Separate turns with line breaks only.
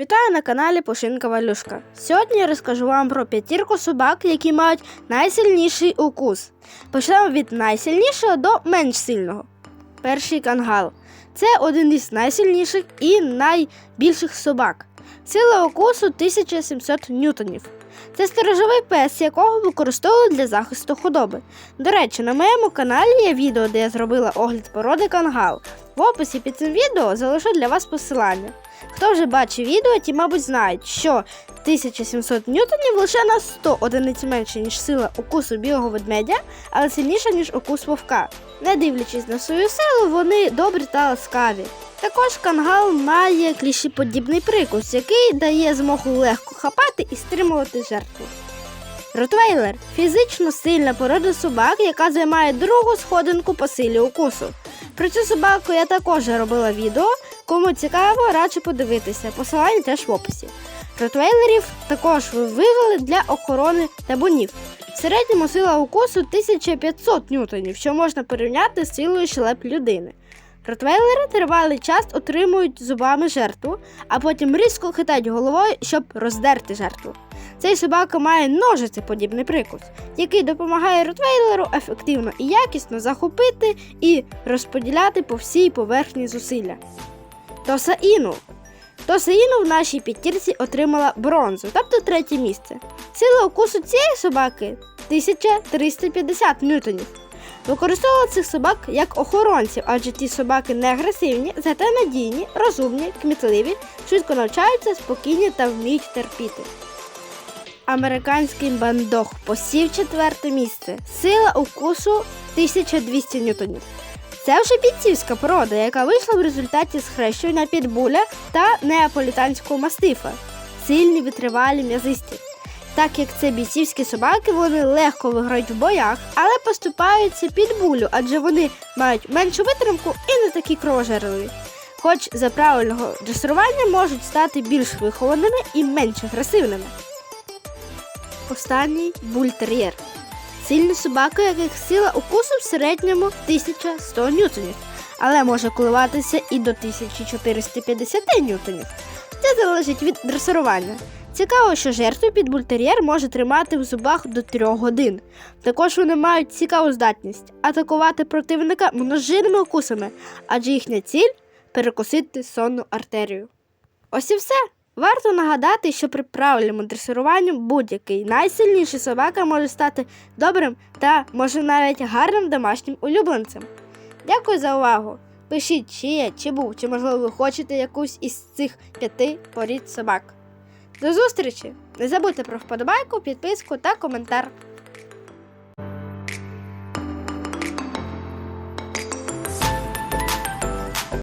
Вітаю на каналі Пушинка Валюшка. Сьогодні я розкажу вам про п'ятірку собак, які мають найсильніший укус. Почнемо від найсильнішого до менш сильного. Перший кангал. Це один із найсильніших і найбільших собак. Сила укусу 1700 ньютонів. Це сторожовий пес, якого використовують для захисту худоби. До речі, на моєму каналі є відео, де я зробила огляд породи кангал. В описі під цим відео залишу для вас посилання. Хто вже бачив відео, ті, мабуть, знають, що 1700 ньютонів лише на 100 одиниць менше, ніж сила укусу білого ведмедя, але сильніша, ніж укус вовка. Не дивлячись на свою силу, вони добрі та ласкаві. Також кангал має клішіподібний прикус, який дає змогу легко хапати і стримувати жертву. Ротвейлер фізично сильна порода собак, яка займає другу сходинку по силі укусу. Про цю собаку я також робила відео. Кому цікаво, раджу подивитися. Посилання теж в описі. Ротвейлерів також вивели для охорони табунів. В середньому сила укусу 1500 ньютонів, що можна порівняти з силою щелеп людини. Ротвейлери тривалий час отримують зубами жертву, а потім різко хитають головою, щоб роздерти жертву. Цей собака має ножицеподібний прикус, який допомагає ротвейлеру ефективно і якісно захопити і розподіляти по всій поверхні зусилля. Тосаїну. Тосаїну в нашій п'ятірці отримала бронзу, тобто третє місце. Сила укусу цієї собаки 1350 ньютонів. Використовували цих собак як охоронців, адже ті собаки не агресивні, зате надійні, розумні, кмітливі, швидко навчаються, спокійні та вміють терпіти. Американський бандох посів четверте місце. Сила укусу 1200 ньютонів. Це вже бійцівська порода, яка вийшла в результаті схрещування підбуля та неаполітанського мастифа. Сильні витривалі м'язисті. Так як це бійцівські собаки, вони легко виграють в боях, але поступаються підбулю, адже вони мають меншу витримку і не такі кровожерливі. Хоч за правильного дресирування можуть стати більш вихованими і менш агресивними. Останній бультер'єр. Сильна собака, яких сила укусу в середньому 1100 ньютонів, але може коливатися і до 1450 ньютонів. Це залежить від дресирування. Цікаво, що жертву під бультер'єр може тримати в зубах до 3 годин. Також вони мають цікаву здатність атакувати противника множинними укусами, адже їхня ціль перекусити сонну артерію. Ось і все. Варто нагадати, що при правильному дресируванні будь-який найсильніший собака може стати добрим та може навіть гарним домашнім улюбленцем. Дякую за увагу! Пишіть, чи є, чи був, чи можливо ви хочете якусь із цих п'яти порід собак. До зустрічі! Не забудьте про вподобайку, підписку та коментар.